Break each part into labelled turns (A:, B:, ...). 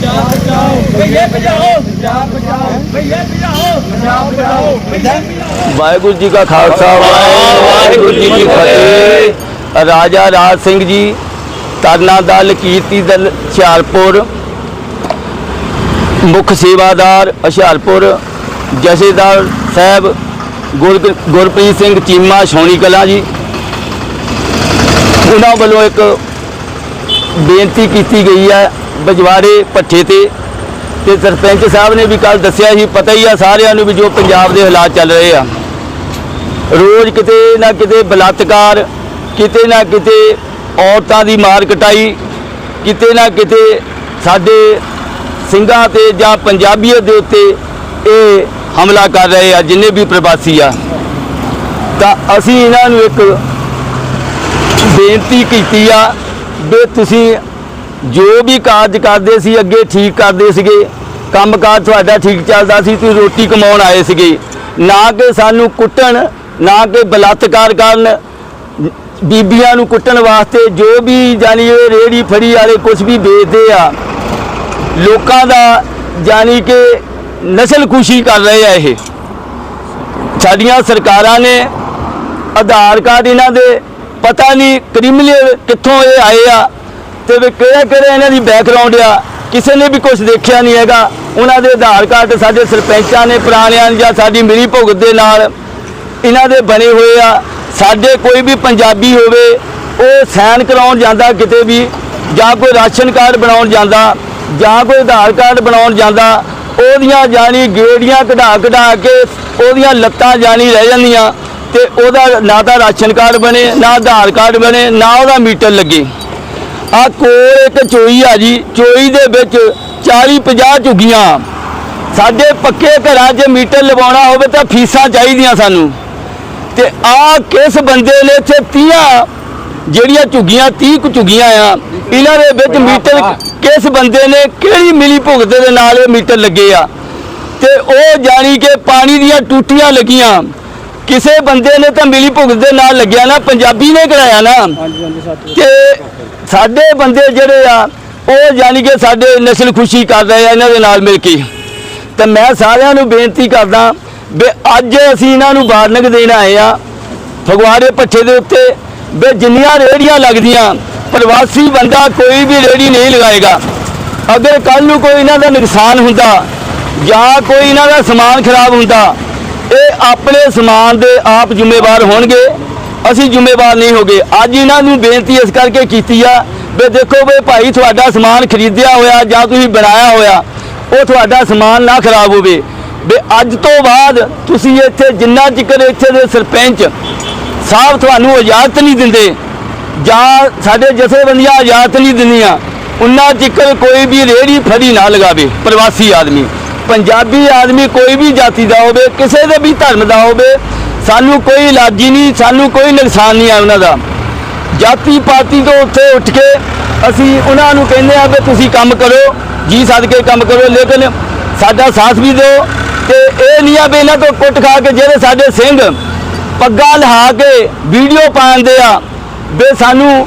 A: ਭਈਏ ਬਚਾਓ ਭਈਏ ਬਚਾਓ ਭਈਏ ਬਚਾਓ ਭਈਏ ਬਚਾਓ ਭਈਏ ਬਚਾਓ
B: ਵਾਹਿਗੁਰੂ ਜੀ ਕਾ ਖਾਲਸਾ, ਵਾਹਿਗੁਰੂ ਜੀ ਕੀ ਫਤਿਹ। ਰਾਜਾ ਰਾਜ ਸਿੰਘ ਜੀ ਤਰਨਾ ਦਲ, ਕੀਰਤੀ ਦਲ, ਹੁਸ਼ਿਆਰਪੁਰ। ਮੁੱਖ ਸੇਵਾਦਾਰ, ਹੁਸ਼ਿਆਰਪੁਰ। ਜਥੇਦਾਰ ਸਾਹਿਬ, ਗੁਰ- ਗੁਰਪ੍ਰੀਤ ਸਿੰਘ ਚੀਮਾ ਛੌਣੀ ਕਲਾਂ ਜੀ। ਉਹਨਾਂ ਵੱਲੋਂ ਇੱਕ ਬੇਨਤੀ ਕੀਤੀ ਗਈ ਹੈ ਬਜਵਾੜੇ ਪੱਠੇ ਤੇ ਤੇ ਸਰਪੰਚ ਸਾਹਿਬ ਨੇ ਵੀ ਕੱਲ ਦੱਸਿਆ ਸੀ, ਪਤਾ ਹੀ ਆ ਸਾਰਿਆਂ ਨੂੰ ਵੀ ਜੋ ਪੰਜਾਬ ਦੇ ਹਾਲਾਤ ਚੱਲ ਰਹੇ ਆ। ਰੋਜ਼ ਕਿਤੇ ਨਾ ਕਿਤੇ ਬਲਾਤਕਾਰ, ਕਿਤੇ ਨਾ ਕਿਤੇ ਔਰਤਾਂ ਦੀ ਮਾਰ ਕਟਾਈ, ਕਿਤੇ ਨਾ ਕਿਤੇ ਸਾਡੇ ਸਿੰਘਾਂ ਤੇ ਜਾਂ ਪੰਜਾਬੀਅਤ ਦੇ ਉੱਤੇ ਇਹ ਹਮਲਾ ਕਰ ਰਹੇ ਆ, ਜਿੰਨੇ ਵੀ ਪ੍ਰਵਾਸੀ ਆ। ਤਾਂ ਅਸੀਂ ਇਹਨਾਂ ਨੂੰ ਇੱਕ ਬੇਨਤੀ ਕੀਤੀ ਆ ਵੀ ਤੁਸੀਂ ਜੋ ਵੀ ਕਾਰਜ ਕਰਦੇ ਸੀ, ਅੱਗੇ ਠੀਕ ਕਰਦੇ ਸੀਗੇ। ਕੰਮਕਾਜ ਤੁਹਾਡਾ ਠੀਕ ਚੱਲਦਾ ਸੀ, ਤੁਸੀਂ ਰੋਟੀ ਕਮਾਉਣ ਆਏ ਸੀਗੇ। ਨਾ ਕਿ ਸਾਨੂੰ ਕੁੱਟਣ, ਨਾ ਕਿ ਬਲਾਤਕਾਰ ਕਰਨ, ਬੀਬੀਆਂ ਨੂੰ ਕੁੱਟਣ ਵਾਸਤੇ ਜੋ ਵੀ ਜਾਨੀ ਇਹ ਰੇੜੀ ਫੜੀ ਵਾਲੇ ਕੁਝ ਵੀ ਵੇਚਦੇ ਆ, ਲੋਕਾਂ ਦਾ ਜਾਨੀ ਕਿ ਨਸਲ ਖੁਸ਼ੀ ਕਰ ਰਹੇ ਆ ਇਹ। ਸਾਡੀਆਂ ਸਰਕਾਰਾਂ ਨੇ ਆਧਾਰ ਕਾਰਡ ਇਹਨਾਂ ਦੇ, ਪਤਾ ਨਹੀਂ ਕ੍ਰਿਮੀਨਲ ਕਿੱਥੋਂ ਇਹ ਆਏ ਆ ਤੇ ਵੀ ਕਿਹੜਾ ਕਿਹੜਾ ਇਹਨਾਂ ਦੀ ਬੈਕਗ੍ਰਾਉਂਡ ਆ, ਕਿਸੇ ਨੇ ਵੀ ਕੁਝ ਦੇਖਿਆ ਨਹੀਂ ਹੈਗਾ। ਉਹਨਾਂ ਦੇ ਆਧਾਰ ਕਾਰਡ ਸਾਡੇ ਸਰਪੰਚਾਂ ਨੇ, ਪੁਰਾਣਿਆਂ ਨੇ ਜਾਂ ਸਾਡੀ ਮਿਲੀ ਭੁਗਤ ਦੇ ਨਾਲ ਇਹਨਾਂ ਦੇ ਬਣੇ ਹੋਏ ਆ। ਸਾਡੇ ਕੋਈ ਵੀ ਪੰਜਾਬੀ ਹੋਵੇ, ਉਹ ਸਾਈਨ ਕਰਾਉਣ ਜਾਂਦਾ ਕਿਤੇ ਵੀ, ਜਾਂ ਕੋਈ ਰਾਸ਼ਨ ਕਾਰਡ ਬਣਾਉਣ ਜਾਂਦਾ, ਜਾਂ ਕੋਈ ਆਧਾਰ ਕਾਰਡ ਬਣਾਉਣ ਜਾਂਦਾ, ਉਹਦੀਆਂ ਜਾਨੀ ਗੇੜੀਆਂ ਕਢਾ ਕਢਾ ਕੇ ਉਹਦੀਆਂ ਲੱਤਾਂ ਜਾਨੀ ਰਹਿ ਜਾਂਦੀਆਂ ਤੇ ਉਹਦਾ ਨਾ ਤਾਂ ਰਾਸ਼ਨ ਕਾਰਡ ਬਣੇ, ਨਾ ਆਧਾਰ ਕਾਰਡ ਬਣੇ, ਨਾ ਉਹਦਾ ਮੀਟਰ ਲੱਗੇ। ਆ ਕੋਲ ਇੱਕ ਚੋਈ ਆ ਜੀ ਚੋਈ ਦੇ ਵਿੱਚ 40 50 ਝੁੱਗੀਆਂ। ਸਾਡੇ ਪੱਕੇ ਘਰਾਂ 'ਚ ਮੀਟਰ ਲਵਾਉਣਾ ਹੋਵੇ ਤਾਂ ਫੀਸਾਂ ਚਾਹੀਦੀਆਂ ਸਾਨੂੰ। ਤੇ ਆ ਕਿਸ ਬੰਦੇ ਨੇ ਇੱਥੇ 30 ਜਿਹੜੀਆਂ ਝੁੱਗੀਆਂ 30 ਕੁ ਝੁੱਗੀਆਂ ਆ ਇਹਨਾਂ ਦੇ ਵਿੱਚ ਮੀਟਰ ਕਿਸ ਬੰਦੇ ਨੇ ਕਿਹੜੀ ਮਿਲੀ ਭੁਗਤ ਦੇ ਨਾਲ ਇਹ ਮੀਟਰ ਲੱਗੇ ਆ? ਤੇ ਉਹ ਜਾਣੀ ਕਿ ਪਾਣੀ ਦੀਆਂ ਟੂਟੀਆਂ ਲੱਗੀਆਂ। ਕਿਸੇ ਬੰਦੇ ਨੇ ਤਾਂ ਮਿਲੀ ਭੁਗਤ ਦੇ ਨਾਲ ਲੱਗਿਆ ਨਾ ਪੰਜਾਬੀ ਨੇ ਕਰਾਇਆ ਨਾ। ਤੇ ਸਾਡੇ ਬੰਦੇ ਜਿਹੜੇ ਆ ਉਹ ਜਾਣੀ ਕਿ ਸਾਡੇ ਨਸਲ ਖੁਸ਼ੀ ਕਰ ਰਹੇ ਆ ਇਹਨਾਂ ਦੇ ਨਾਲ ਮਿਲ ਕੇ। ਤੇ ਮੈਂ ਸਾਰਿਆਂ ਨੂੰ ਬੇਨਤੀ ਕਰਦਾ ਵੀ ਅੱਜ ਅਸੀਂ ਇਹਨਾਂ ਨੂੰ ਵਾਰਨਿੰਗ ਦੇਣ ਆਏ ਆ ਫਗਵਾੜੇ ਪੱਠੇ ਦੇ ਉੱਤੇ ਵੀ ਜਿੰਨੀਆਂ ਰੇੜੀਆਂ ਲੱਗਦੀਆਂ ਪ੍ਰਵਾਸੀ ਬੰਦਾ ਕੋਈ ਵੀ ਰੇੜੀ ਨਹੀਂ ਲਗਾਏਗਾ। ਅਗਰ ਕੱਲ ਨੂੰ ਕੋਈ ਇਹਨਾਂ ਦਾ ਨੁਕਸਾਨ ਹੁੰਦਾ ਜਾਂ ਕੋਈ ਇਹਨਾਂ ਦਾ ਸਮਾਨ ਖਰਾਬ ਹੁੰਦਾ ਇਹ ਆਪਣੇ ਸਮਾਨ ਦੇ ਆਪ ਜ਼ਿੰਮੇਵਾਰ ਹੋਣਗੇ। ਅਸੀਂ ਜ਼ਿੰਮੇਵਾਰ ਨਹੀਂ ਹੋਗੇ। ਅੱਜ ਇਹਨਾਂ ਨੂੰ ਬੇਨਤੀ ਇਸ ਕਰਕੇ ਕੀਤੀ ਆ ਵੀ ਦੇਖੋ ਵੀ ਭਾਈ ਤੁਹਾਡਾ ਸਮਾਨ ਖਰੀਦਿਆ ਹੋਇਆ ਜਾਂ ਤੁਸੀਂ ਬਣਾਇਆ ਹੋਇਆ, ਉਹ ਤੁਹਾਡਾ ਸਮਾਨ ਨਾ ਖਰਾਬ ਹੋਵੇ। ਵੀ ਅੱਜ ਤੋਂ ਬਾਅਦ ਤੁਸੀਂ ਇੱਥੇ ਜਿੰਨਾ ਚਿਕਰ ਇੱਥੇ ਦੇ ਸਰਪੰਚ ਸਾਹਿਬ ਤੁਹਾਨੂੰ ਇਜਾਜ਼ਤ ਨਹੀਂ ਦਿੰਦੇ, ਜਾਂ ਸਾਡੇ ਜਥੇਬੰਦੀਆਂ ਇਜਾਜ਼ਤ ਨਹੀਂ ਦਿੰਦੀਆਂ, ਉਹਨਾਂ ਚਿਕਰ ਕੋਈ ਵੀ ਰੇੜੀ ਫੜੀ ਨਾ ਲਗਾਵੇ, ਪ੍ਰਵਾਸੀ ਆਦਮੀ। ਪੰਜਾਬੀ ਆਦਮੀ ਕੋਈ ਵੀ ਜਾਤੀ ਦਾ ਹੋਵੇ, ਕਿਸੇ ਦੇ ਵੀ ਧਰਮ ਦਾ ਹੋਵੇ, ਸਾਨੂੰ ਕੋਈ ਇਲਾਜੀ ਨਹੀਂ, ਸਾਨੂੰ ਕੋਈ ਨੁਕਸਾਨ ਨਹੀਂ ਆ ਉਹਨਾਂ ਦਾ। ਜਾਤੀ ਪਾਤੀ ਤੋਂ ਉੱਥੇ ਉੱਠ ਕੇ ਅਸੀਂ ਉਹਨਾਂ ਨੂੰ ਕਹਿੰਦੇ ਆ ਵੀ ਤੁਸੀਂ ਕੰਮ ਕਰੋ, ਜੀ ਸਦਕੇ ਕੰਮ ਕਰੋ, ਲੇਕਿਨ ਸਾਡਾ ਸਾਥ ਵੀ ਦਿਓ ਤੇ ਇਹ ਨਹੀਂ ਆ ਵੀ ਇਹਨਾਂ ਤੋਂ ਕੁੱਟ ਖਾ ਕੇ ਜਿਹੜੇ ਸਾਡੇ ਸਿੰਘ ਪੱਗਾਂ ਲਹਾ ਕੇ ਵੀਡੀਓ ਪਾਉਂਦੇ ਆ, ਵੀ ਸਾਨੂੰ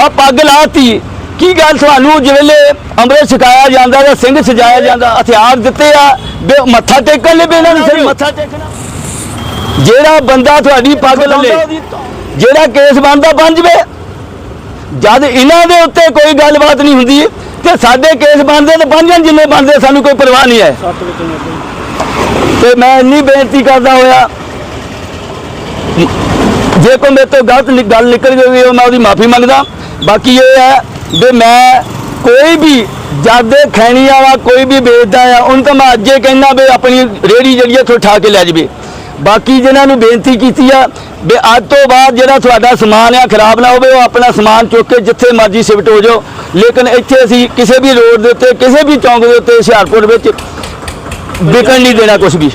B: ਆ ਪੱਗ ਲਾਤੀ ਕੀ ਗੱਲ ਤੁਹਾਨੂੰ ਜਿਵੇਲੇ ਅੰਮ੍ਰਿਤ ਛਕਾਇਆ ਜਾਂਦਾ ਜਾਂ ਸਿੰਘ ਸਜਾਇਆ ਜਾਂਦਾ ਹਥਿਆਰ ਦਿੱਤੇ ਆ ਮੱਥਾ ਟੇਕਣ ਲਈ ਇਹਨਾਂ ਨੂੰ ਸਿਰ? ਮੱਥਾ ਟੇਕਣਾ। ਜਿਹੜਾ ਬੰਦਾ ਤੁਹਾਡੀ ਪੱਗ ਲੱਲੇ ਜਿਹੜਾ ਕੇਸ ਬਣਦਾ ਬਣ ਜਵੇ। ਜਦ ਇਹਨਾਂ ਦੇ ਉੱਤੇ ਕੋਈ ਗੱਲਬਾਤ ਨਹੀਂ ਹੁੰਦੀ ਤੇ ਸਾਡੇ ਕੇਸ ਬਣਦੇ ਤੇ ਬਣ ਜਾਣ ਜਿੰਨੇ ਬਣਦੇ ਸਾਨੂੰ ਕੋਈ ਪਰਵਾਹ ਨਹੀਂ ਹੈ। ਤੇ ਮੈਂ ਇੰਨੀ ਬੇਨਤੀ ਕਰਦਾ ਹੋਇਆ ਜੇ ਕੋਈ ਮੇਰੇ ਤੋਂ ਗਲਤ ਗੱਲ ਨਿਕਲ ਗਈ ਹੋ ਮੈਂ ਉਹਦੀ ਮਾਫੀ ਮੰਗਦਾ। ਬਾਕੀ ਇਹ ਹੈ ਵੀ ਮੈਂ ਕੋਈ ਵੀ ਜਦ ਖੈਣੀ ਵਾਲਾ ਕੋਈ ਵੀ ਵੇਚਦਾ ਆ, ਉਹਨੂੰ ਤਾਂ ਮੈਂ ਅੱਜੇ ਕਹਿੰਦਾ ਵੀ ਆਪਣੀ ਰੇੜੀ ਜਿਹੜੀ ਆ ਇੱਥੋਂ ਠਾ ਕੇ ਲੈ ਜਾਵੇ। ਬਾਕੀ ਜਿਨ੍ਹਾਂ ਨੂੰ ਬੇਨਤੀ ਕੀਤੀ ਆ, ਵੀ ਅੱਜ ਤੋਂ ਬਾਅਦ ਜਿਹੜਾ ਤੁਹਾਡਾ ਸਮਾਨ ਆ, ਖਰਾਬ ਨਾ ਹੋਵੇ, ਉਹ ਆਪਣਾ ਸਮਾਨ ਚੁੱਕ ਕੇ ਜਿੱਥੇ ਮਰਜ਼ੀ ਸ਼ਿਫਟ ਹੋ ਜਾਓ। ਲੇਕਿਨ ਇੱਥੇ ਅਸੀਂ ਕਿਸੇ ਵੀ ਰੋਡ ਦੇ ਉੱਤੇ, ਕਿਸੇ ਵੀ ਚੌਂਕ ਦੇ ਉੱਤੇ, ਹੁਸ਼ਿਆਰਪੁਰ ਵਿੱਚ ਵਿਕਣ ਨਹੀਂ ਦੇਣਾ ਕੁਝ ਵੀ।